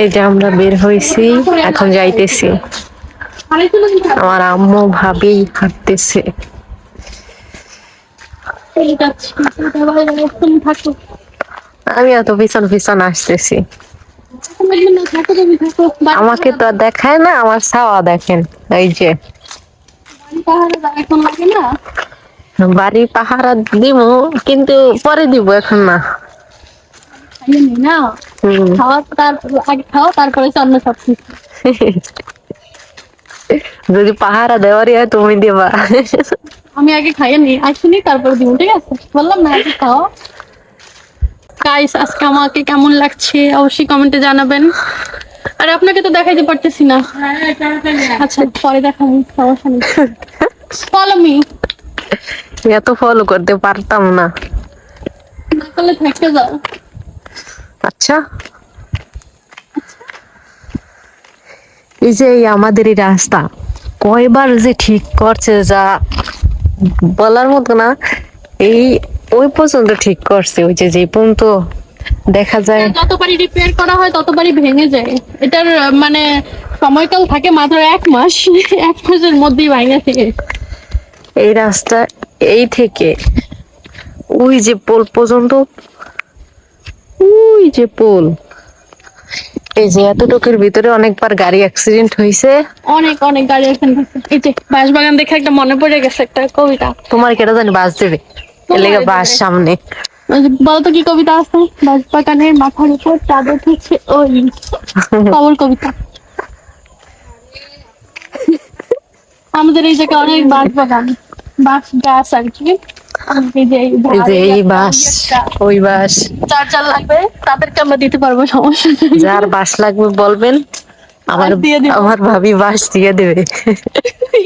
এই যে আমরা বের হয়েছি, এখন যাইতেছি। আমার আম্মু, ভাবি হাঁটতেছে। আমি এত পিছন পিছন আসতেছি। আমাকে তো দেখায় না, আমার ছাওয়া দেখেন, এই যে। বাড়ি পাহারা দিব কিন্তু পরে দিব এখন না। হুম। তারপরে অন্য সব কিছু যদি পাহারা দেওয়ারই হয় তুমি দেবা। আমি আগে খাইয়ে নি আসুনি তারপরে দিব ঠিক আছে? বললাম না আগে খাও। গাইস আজকে আমাকে কেমন লাগছে অবশ্যই কমেন্টে জানাবেন। আর আপনাকে তো দেখাইতে পারতেছি না। আচ্ছা পরে দেখাবো সমস্যা নেই। ফলো মি এত ফলো করতে পারতাম না। না করলে থেকে যাও। আচ্ছা। এই যে আমাদের এই রাস্তা কয়বার যে ঠিক করছে যা বলার মতো না এই ওই পর্যন্ত ঠিক করছে ওই যে যে পর্যন্ত দেখা যায়। যতবারই রিপেয়ার করা হয় ততবারই ভেঙে যায়। এটার মানে সময়কাল থাকে মাত্র এক মাস এক মাসের মধ্যেই ভেঙে থেকে। এই রাস্তা এই থেকে ওই যে পোল পর্যন্ত ওই যে পোল। এই যে এতটুকুর ভিতরে অনেকবার গাড়ি অ্যাক্সিডেন্ট হয়েছে অনেক অনেক গাড়ি এখানে এই যে বাঁশবাগান দেখে একটা মনে পড়ে গেছে একটা কবিতা। তোমার কেটা জানি বাস দেবে? এলাকা বাস সামনে। বলতো কি কবিতা আছে? বাঁশবাগানের মাথার উপর চাঁদ উঠেছে ওই কবর কবিতা। আমাদের এই জায়গায় অনেক বাঁশ বাগান বাঁশ গাছ আর কি। এই বাস ওই বাস। যার যার লাগবে তাদেরকে আমরা দিতে পারব সমস্যা যার বাস লাগবে বলবেন আমার আমার ভাবি বাস দিয়ে দেবে।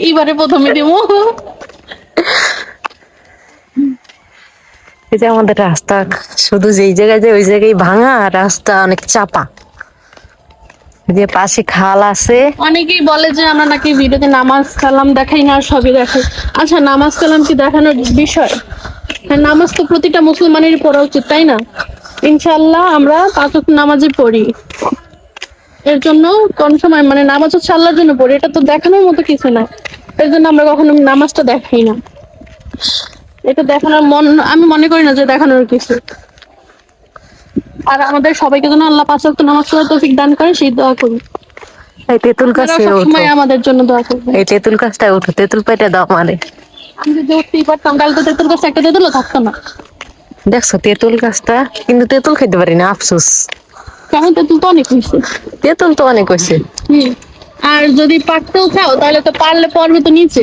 এবারে প্রথমে দেবো। এই যে আমাদের রাস্তা শুধু যেই জায়গায় যে ওই জায়গায় ভাঙা রাস্তা অনেক চাপা। যে পাশে খাল আছে। অনেকেই বলে যে আমরা নাকি ভিডিওতে নামাজ কালাম দেখাই না সবই দেখাই। আচ্ছা নামাজ কালাম কি দেখানোর বিষয়? হ্যাঁ নামাজ তো প্রতিটা মুসলমানেরই পড়া উচিত, তাই না? ইনশাল্লাহ আমরা পাঁচ নামাজই পড়ি। এর জন্য কোন সময় মানে নামাজ হচ্ছে আল্লাহর জন্য পড়ি, এটা তো দেখানোর মতো কিছু না। এর জন্য আমরা কখনো নামাজটা দেখাই না। এটা দেখানোর মন, আমি মনে করি না যে দেখানোর কিছু। আর আমাদের সবাইকে যেন আল্লাহ পাঁচ ওয়াক্ত নামাজ পড়ার তৌফিক দান করে সেই দোয়া করি এই তেঁতুল গাছে ওঠো। আমাদের জন্য দোয়া করবেন। এই তেঁতুল গাছটায় ওঠো তেঁতুল পেটে দাও মানে আমি যদি উঠতেই পারতাম তাহলে তো তেঁতুল গাছ একটা তেঁতুলও থাকতো না। দেখছ তেঁতুল গাছটা কিন্তু তেঁতুল খেতে পারি না আফসোস। কারণ তেঁতুল তো অনেক হয়েছে। তেঁতুল তো অনেক হয়েছে। হুম। আর যদি পাকতেও খাও তাহলে তো পারলে পড়বে তো নিচে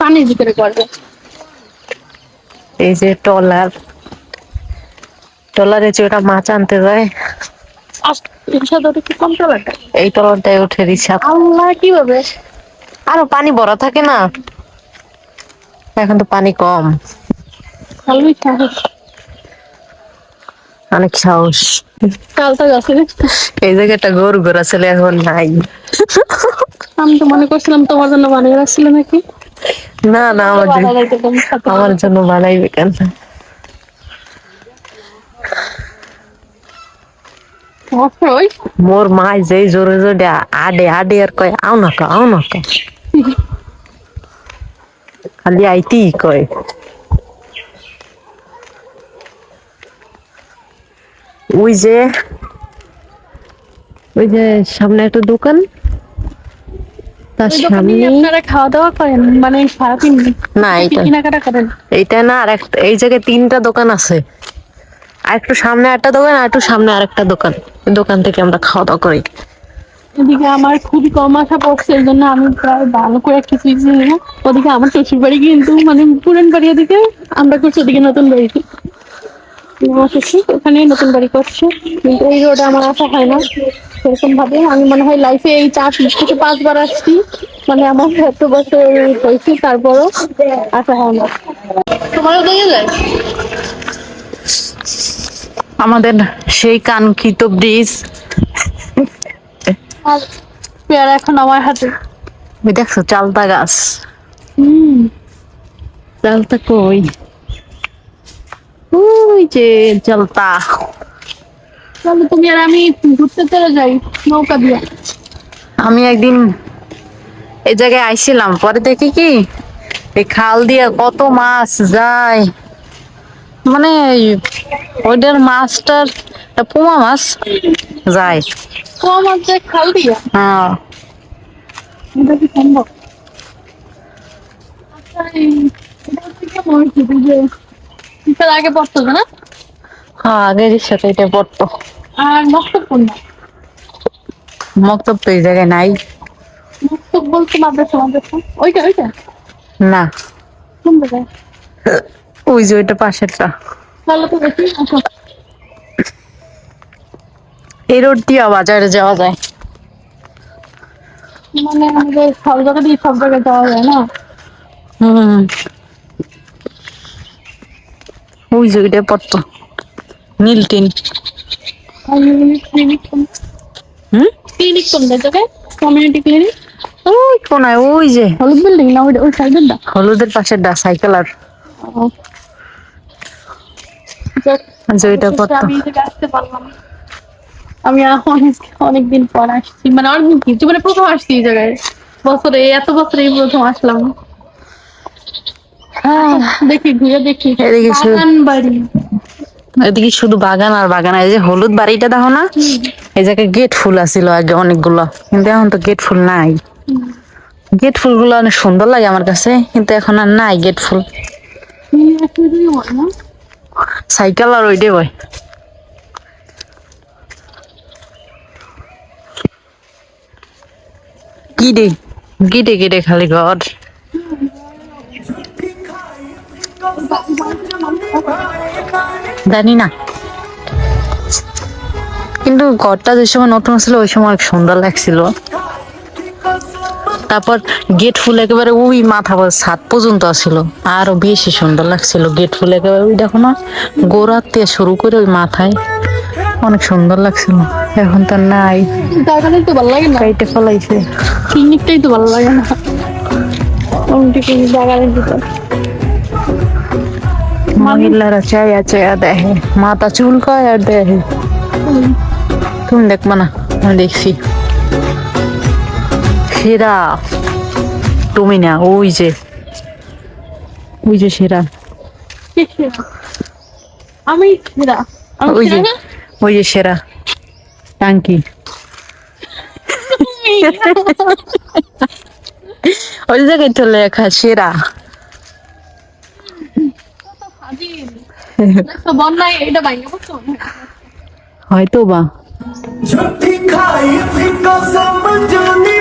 পানির ভিতরে পড়বে। এই যে টলার টলারে যে ওটা মাছ আনতে যায় এই রিক্সা আল্লাহ কীভাবে? আরও পানি ভরা থাকে না? এখন তো পানি কম। অনেক সাহস। এই জায়গাটা গরু ঘোরা ছেলে এখন নাই। আমি তো মনে করছিলাম তোমার জন্য বানিয়ে রাখছিল নাকি? না না আমার। আমার জন্য বানাইবে কেন? মোর মাই যেই জোরে জোরে আডে আডে আর কয় আও না কা আও না কা খালি আইতি কয়। ওই যে ওই যে সামনে একটা দোকান। তার সামনে আপনারা খাওয়া দাওয়া করেন মানে সারাদিন না এটা কেনাকাটা করেন। এইটা না আর এই জায়গায় তিনটা দোকান আছে। আর একটু সামনে একটা দোকান আর একটু সামনে আরেকটা দোকান। দোকান থেকে আমরা খাওয়া দাওয়া করি। এদিকে আমার খুবই কম আশা পড়ছে এই জন্য আমি প্রায় ভালো করে কিছুই চিনি না ওদিকে আমার শ্বশুর বাড়ি কিন্তু মানে পুরান বাড়ি ওদিকে আমরা করছি ওদিকে নতুন বাড়িতে আমার শ্বশুর ওখানে নতুন বাড়ি করছে কিন্তু এই রোডে আমার আসা হয় না। সেরকম ভাবে আমি মনে হয় লাইফে এই চার থেকে পাঁচবার আসছি। মানে আমার এত বছর হয়েছে তারপরও আসা হয় না। তোমারও দিয়ে যায়? আমাদের সেই কাঙ্ক্ষিত ব্রিজ। আর পেয়ারা এখন আমার হাতে। দেখছ চালতা গাছ। হুম। চালতা কই? ওই যে চালতা। চলো তুমি আর আমি ঘুরতে চলে যাই নৌকা দিয়ে। আমি একদিন এই জায়গায় আইছিলাম পরে দেখি কি? এই খাল দিয়ে কত মাছ যায়। মানে ওইটার মাছটার পোমা মাছ? যায়। তো আমার যে খাল দিয়া হ্যাঁ। এটা কি সম্ভব? আচ্ছা আগে পড়তো না? হ্যাঁ এটা পড়তো। আর মক্তব তো এই জায়গায় নাই। মক্তব বলতে মাদ্রাসা মাদ্রাসা? ওইটা ওইটা? না। কোন জায়গায়? ওই যে ওইটা পাশেরটা। এই রোড দিয়ে বাজারে যাওয়া যায়। মানে আমাদের সব জায়গা দিয়ে সব জায়গায় যাওয়া যায় না? হুম। ওই যে ওইটা পড়তো। কোন হুম? Clinic community clinic? ওই কোনায় ওই যে। হলুদ বিল্ডিং না ওই সাইডের হলুদের পাশের ডা সাইকেল আর। ওইটা আমি আসতে পারলাম। আমি অনেক অনেকদিন পর আসছি। মানে অনেকদিন কি? জীবনে প্রথম আসছি এই জায়গায়। বছরে এত বছরে এই প্রথম আসলাম। হ্যাঁ। দেখি ঘুরে দেখি। বাগান বাড়ি। এদিকে শুধু বাগান আর বাগান। এই যে হলুদ বাড়িটা দেখো না? এই জায়গায় গেট ফুল আছিল আগে অনেকগুলো। কিন্তু এখন তো গেট ফুল নাই। গেট ফুলগুলো অনেক সুন্দর লাগে আমার কাছে। কিন্তু এখন আর নাই গেট ফুল হুম, আসলে তুমি হয় না সাইকেল আর ওইটাই বয় গিডে গিডে গিডে খালি ঘর। জানি না। কিন্তু ঘরটা যে সময় নতুন ছিল, ওই সময় অনেক সুন্দর লাগছিল। তারপর গেট ফুল একেবারে ওই মাথা ছাদ পর্যন্ত ছিল আরও বেশি সুন্দর লাগছিল গেট ফুল একেবারে ওই দেখো না গোড়ার থেকে শুরু করে ওই মাথায়। অনেক সুন্দর লাগছিল। এখন তো নাই। তো ভালো লাগে না। কাইটে ফলাইছে। ক্লিনিকটাই তো ভালো লাগে না। জায়গাটাই দিতে মহিলারা চায়া চায়া দেখে মাথা চুলকায় আর দেখে। তুমি দেখবা না আমি দেখছি। সেরা। তুমি না ওই যে। ওই যে সেরা? আমি সেরা। ওই যে সেরা ওই যে সেরা। টাঙ্কি। ওই জায়গায় তো লেখা সেরা। ফাজিল। দেখছ, छुट्टी खाई थी कसम जानी